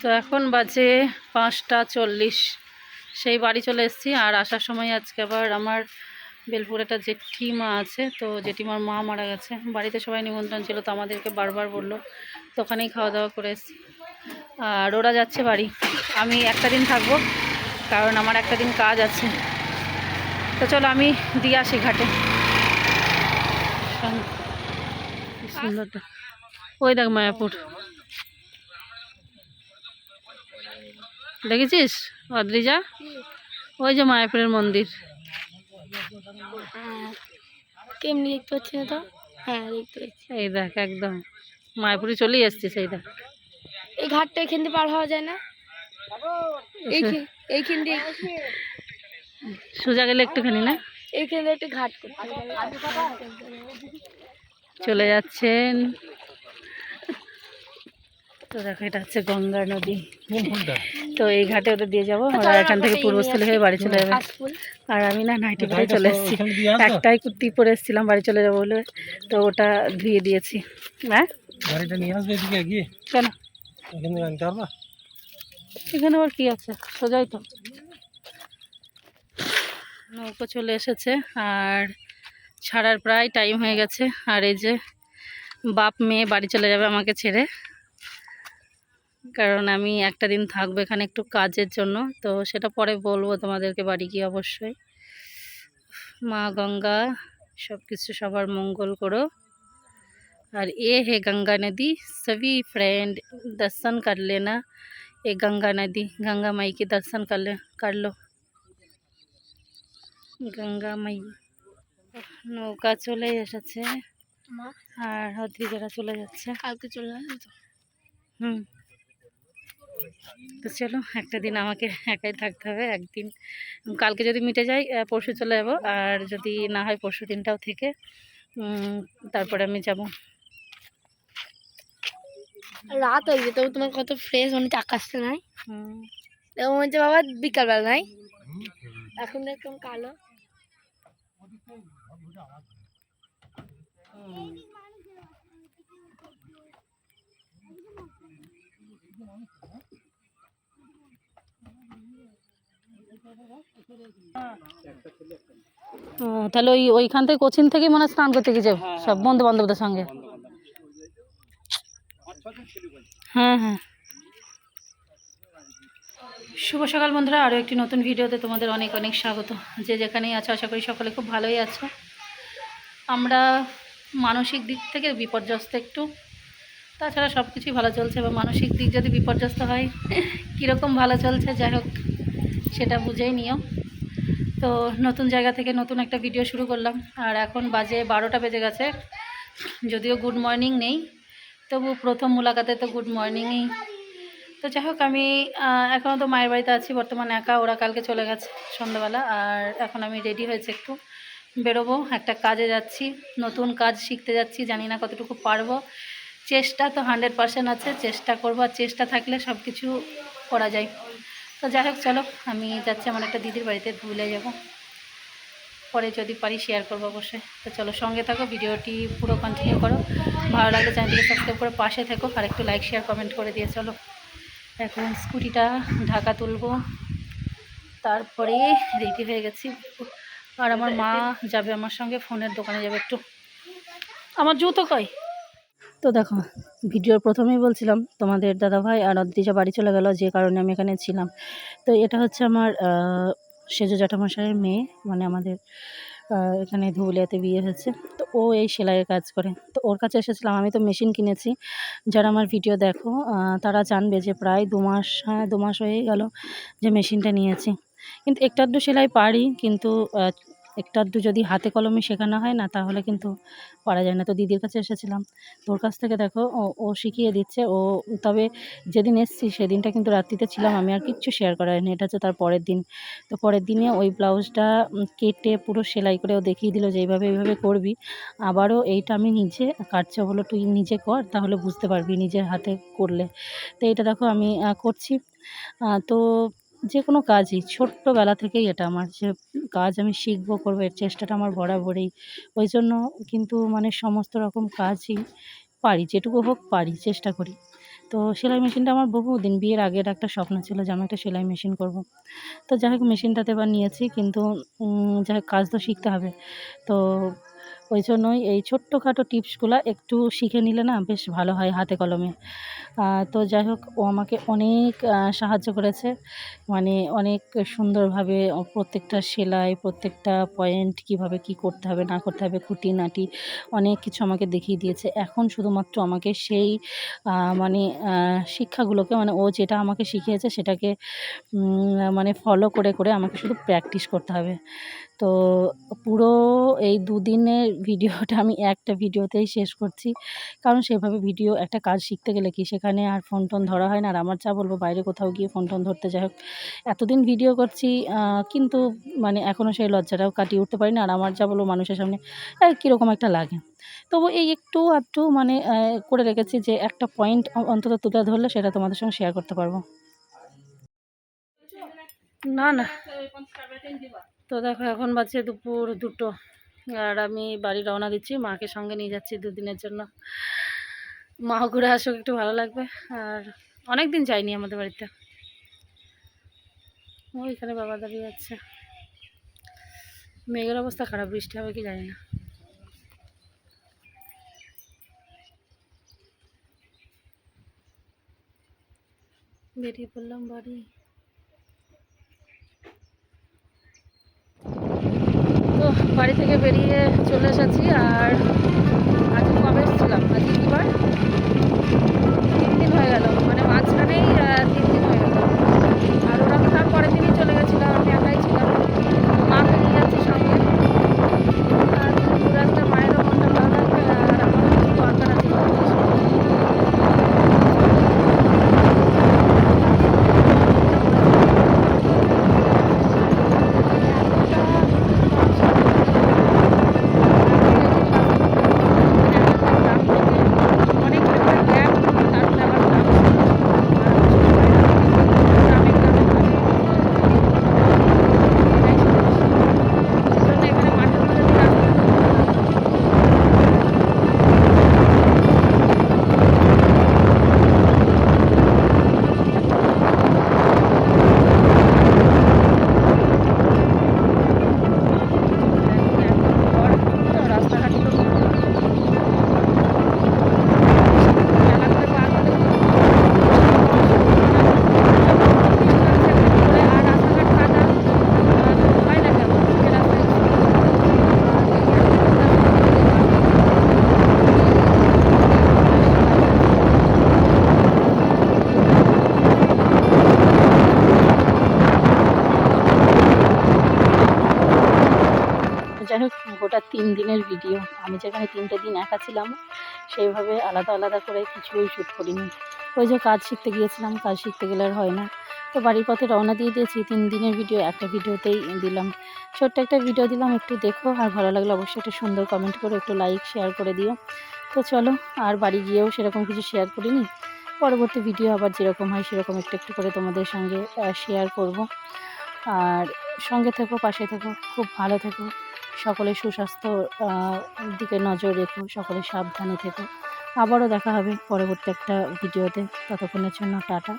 তো এখন বাজে পাঁচটা চল্লিশ। সেই বাড়ি চলে এসেছি আর আসার সময় আজকে আবার আমার বেলপুর একটা জেঠিমা আছে, তো জেঠিমার মা মারা গেছে। বাড়িতে সবাই নিমন্ত্রণ ছিল, তো আমাদেরকে বারবার বলল, তো ওখানেই খাওয়া দাওয়া করে এসেছি। আর ওরা যাচ্ছে বাড়ি। আমি একটা দিন থাকব, কারণ আমার একটা দিন কাজ আছে। তো চলো আমি দিয়ে আসি ঘাটে। সুন্দরটা। ওই দেখ মায়াপুর। দেখেছিস? অদ্রিজা? ওই যে মায়াপুরের মন্দির। কেমনি দেখতে পাচ্ছি না তো? হ্যাঁ দেখতে পাচ্ছি। এই দেখ একদম। মায়াপুরে চলেই এসছিস এই দেখ। এই ঘাটটা এখান দিয়ে পার হওয়া যায় না? এইখান এইখান দিয়ে সোজা গেলে একটুখানি না? এইখান দিয়ে একটা ঘাট করতে চলে যাচ্ছেন। তো দেখো এটা হচ্ছে গঙ্গা নদী। তো এই ঘাটে ওদের দিয়ে যাব ওরা এখান থেকে পূর্বস্থলী হয়ে বাড়ি চলে যাবে। আর আমি না নাইটি পরে চলে এসেছি। একটাই কুর্তি পরে এসেছিলাম বাড়ি চলে যাব বলে। তো ওটা ধুয়ে দিয়েছি। হ্যাঁ? গাড়িটা নিয়ে আসবে এদিকে গিয়ে? কেন? এখানে আবার কি আছে? সোজাই তো। নৌকো চলে এসেছে আর ছাড়ার প্রায় টাইম হয়ে গেছে। আর এই যে বাপ মেয়ে বাড়ি চলে যাবে আমাকে ছেড়ে। কারণ আমি একটা দিন থাকবো এখানে একটু কাজের জন্য তো সেটা পরে বলবো তোমাদেরকে বাড়ি গিয়ে অবশ্যই মা গঙ্গা সব কিছু সবার মঙ্গল করো और ये है गंगा नदी सभी फ्रेंड दर्शन कर लेना ये गंगा नदी गंगा माई के दर्शन कर ले कर लो গঙ্গা মাই নৌকা চলে এসেছে মা আর হদ্রিজারা চলে যাচ্ছে কালকে চলে আসবে তো হুম তো চলো একটা দিন আমাকে একাই থাকতে হবে একদিন। কালকে যদি মিটে যায় আহ, পরশু চলে যাব আর যদি না হয় পরশু দিনটাও থেকে তারপরে আমি যাব। রাত হয়ে যেত তোমার কত ফ্রেশ মনে হচ্ছে আকাশটা নাই। মনে হচ্ছে বাবা বিকালবেলা নাই। এখন একদম কালো। ও, তাহলে ওই ওইখান থেকে কোচিন থেকে মনে হয় স্নান করতে গিয়েছে সব বন্ধু বান্ধবদের সঙ্গে? হ্যাঁ হ্যাঁ। শুভ সকাল বন্ধুরা আরও একটি নতুন ভিডিওতে তোমাদের অনেক অনেক স্বাগত। যে যেখানেই আছো আশা করি সকলে খুব ভালোই আছো। আমরা মানসিক দিক থেকে বিপর্যস্ত একটু। তাছাড়া সব কিছুই ভালো চলছে বা মানসিক দিক যদি বিপর্যস্ত হয় কীরকম ভালো চলছে যাই হোক। সেটা বুঝেই নিও। তো নতুন জায়গা থেকে নতুন একটা ভিডিও শুরু করলাম। আর এখন বাজে বারোটা বেজে গেছে। যদিও গুড মর্নিং নেই, তবু প্রথম মুলাকাতে তো গুড মর্নিংই তো যাই হোক, আমি এখনও তো মায়ের বাড়িতে আছি, বর্তমানে একা, ওরা কালকে চলে গেছে সন্ধ্যাবেলা। আর এখন আমি রেডি হয়েছে একটু বেরোবো, একটা কাজে যাচ্ছি, নতুন কাজ শিখতে যাচ্ছি, জানি না কতটুকু পারব। চেষ্টা তো হান্ড্রেড পার্সেন্ট আছে, চেষ্টা করব, আর চেষ্টা থাকলে সব কিছু করা যায়। তো যাই হোক, চলো, আমি যাচ্ছি আমার একটা দিদির বাড়িতে, ভুলে যাব। পরে যদি পারি শেয়ার করব অবশ্যই। তো চলো, সঙ্গে থাকো, ভিডিওটি পুরো কন্টিনিউ করো। ভালো লাগলে চ্যানেলটিকে সাবস্ক্রাইব করে পাশে থেকো, আর একটু লাইক শেয়ার কমেন্ট করে দিয়ে চলো। এখন স্কুটিটা ঢাকা তুলবো। তারপরে রেডি হয়ে গেছি। আর আমার মা যাবে আমার সঙ্গে, ফোনের দোকানে যাবে একটু। আমার জুতো কই? তো দেখো, ভিডিওর প্রথমেই বলছিলাম তোমাদের দাদাভাই আর অদ্রিজা বাড়ি চলে গেল, যে কারণে আমি এখানে ছিলাম। তো এটা হচ্ছে আমার সেজো জ্যাঠামশাইয়ের মেয়ে মানে আমাদের এখানে ধুবুলিয়াতে বিয়ে হয়েছে। তো ও এই সেলাইয়ের কাজ করে। তো ওর কাছে এসেছিলাম, আমি তো মেশিন কিনেছি। যারা আমার ভিডিও দেখো তারা জানবে যে প্রায় দু মাস হ্যাঁ দু মাস হয়ে গেল যে মেশিনটা নিয়েছি। কিন্তু একটা আধটু সেলাই পারি, কিন্তু একটু আধটু যদি হাতে কলমে শেখানো হয় না, তাহলে কিন্তু পারা যায় না। তো দিদির কাছে এসেছিলাম। তোর কাছ থেকে দেখো, ও শিখিয়ে দিচ্ছে, ও, তবে যেদিন এসেছি সেদিনটা কিন্তু রাত্রিতে ছিলাম, আমি আর কিচ্ছু শেয়ার করা হয়নি এটা হচ্ছে তার পরের দিন। তো পরের দিনে ওই ব্লাউজটা কেটে পুরো সেলাই করে ও দেখিয়ে দিল যে এইভাবে এইভাবে করবি। আবারও এইটা আমি নিজে কাটছে বলো তুই নিজে কর, তাহলে বুঝতে পারবি নিজের হাতে করলে। তো এইটা দেখো আমি করছি। তো যে কোনো কাজই, ছোট্টবেলা থেকেই এটা আমার যে কাজ আমি শিখব, করব, এর চেষ্টাটা আমার বরাবরই। ওই জন্য কিন্তু মানে সমস্ত রকম কাজই পারি, যেটুকু হোক পারি, চেষ্টা করি। তো সেলাই মেশিনটা আমার বহুদিন বিয়ের আগের একটা স্বপ্ন ছিল যে আমি একটা সেলাই মেশিন করব। তো যাই হোক, মেশিনটাতে এবার নিয়েছি, কিন্তু যাই কাজ তো শিখতে হবে। তো ওই জন্যই এই ছোট্টখাটো টিপসগুলো একটু শিখে নিলে না বেশ ভালো হয় হাতে কলমে। তো যাই হোক, ও আমাকে অনেক সাহায্য করেছে। মানে অনেক সুন্দরভাবে প্রত্যেকটা সেলাই, প্রত্যেকটা পয়েন্ট কীভাবে কি করতে হবে, না করতে হবে, খুঁটিনাটি অনেক কিছু আমাকে দেখিয়ে দিয়েছে। এখন শুধুমাত্র আমাকে সেই মানে শিক্ষাগুলোকে মানে ও যেটা আমাকে শিখিয়েছে সেটাকে মানে ফলো করে করে আমাকে শুধু প্র্যাকটিস করতে হবে। তো পুরো এই দুদিনের ভিডিওটা আমি একটা ভিডিওতেই শেষ করছি। কারণ সেভাবে ভিডিও একটা কাজ শিখতে গেলে কি সেখানে আর ফোন টোন ধরা হয় না। আর আমার যা বলব, বাইরে কোথাও গিয়ে ফোন টোন ধরতে যাই হোক, এতদিন ভিডিও করছি কিন্তু মানে এখনও সেই লজ্জাটাও কাটিয়ে উঠতে পারি না। আর আমার যা বলব, মানুষের সামনে কীরকম একটা লাগে। তবু এই একটু আধটু মানে করে রেখেছি যে একটা পয়েন্ট অন্তত তুলে ধরলে সেটা তোমাদের সঙ্গে শেয়ার করতে পারব। না না। তো দেখো, এখন বাজছে দুপুর দুটো। আর আমি বাড়ি রওনা দিচ্ছি, মাকে সঙ্গে নিয়ে যাচ্ছি দুদিনের জন্য। মাও ঘুরে আসুক, একটু ভালো লাগবে। আর অনেক দিন যাইনি আমাদের বাড়িতে। ওইখানে বাবা দাঁড়িয়ে আছে। মেঘের অবস্থা খারাপ, বৃষ্টি হবে কি জানি না। বেরিয়ে পড়লাম বাড়ি। বাড়ি থেকে বেরিয়ে চলে এসেছি আর আজকে কবে এসেছিলাম? আজকে কী বার? তিন দিন হয়ে গেল। মানে মাঝখানেই তিন দিন হয়ে গেল। আর ওরা তার পরের দিনই চলে গেছিলাম। আমি একাই ছিলাম মাকে নিয়ে যাচ্ছি সঙ্গে আর ঘুরে আসলে মায়েরও মনটা ভালো লাগবে আর আমারও কিছু দরকার আছে বাড়িতে এসে। রাস্তাঘাটগুলো যাই গোটা তিন দিনের ভিডিও আমি যেখানে তিনটে দিন একা ছিলাম, সেইভাবে আলাদা আলাদা করে কিছুই শ্যুট করিনি। ওই যে কাজ শিখতে গিয়েছিলাম, কাজ শিখতে গেলে আর হয় না। তো বাড়ির পথে রওনা দিয়ে দিয়েছি, তিন দিনের ভিডিও একটা ভিডিওতেই দিলাম। ছোট্ট একটা ভিডিও দিলাম, একটু দেখো, আর ভালো লাগলে অবশ্যই একটা সুন্দর কমেন্ট করে একটু লাইক শেয়ার করে দিও। তো চলো, আর বাড়ি গিয়েও সেরকম কিছু শেয়ার করিনি। পরবর্তী ভিডিও আবার যেরকম হয়, সেরকম একটু একটু করে তোমাদের সঙ্গে শেয়ার করব। আর সঙ্গে থেকো, পাশে থেকো, খুব ভালো থেকো। সকলে সুস্বাস্থ্য দিকে নজর রেখো, সকলে সাবধানে থেকো। আবারও দেখা হবে পরবর্তী একটা ভিডিওতে। ততক্ষণের জন্য টাটা।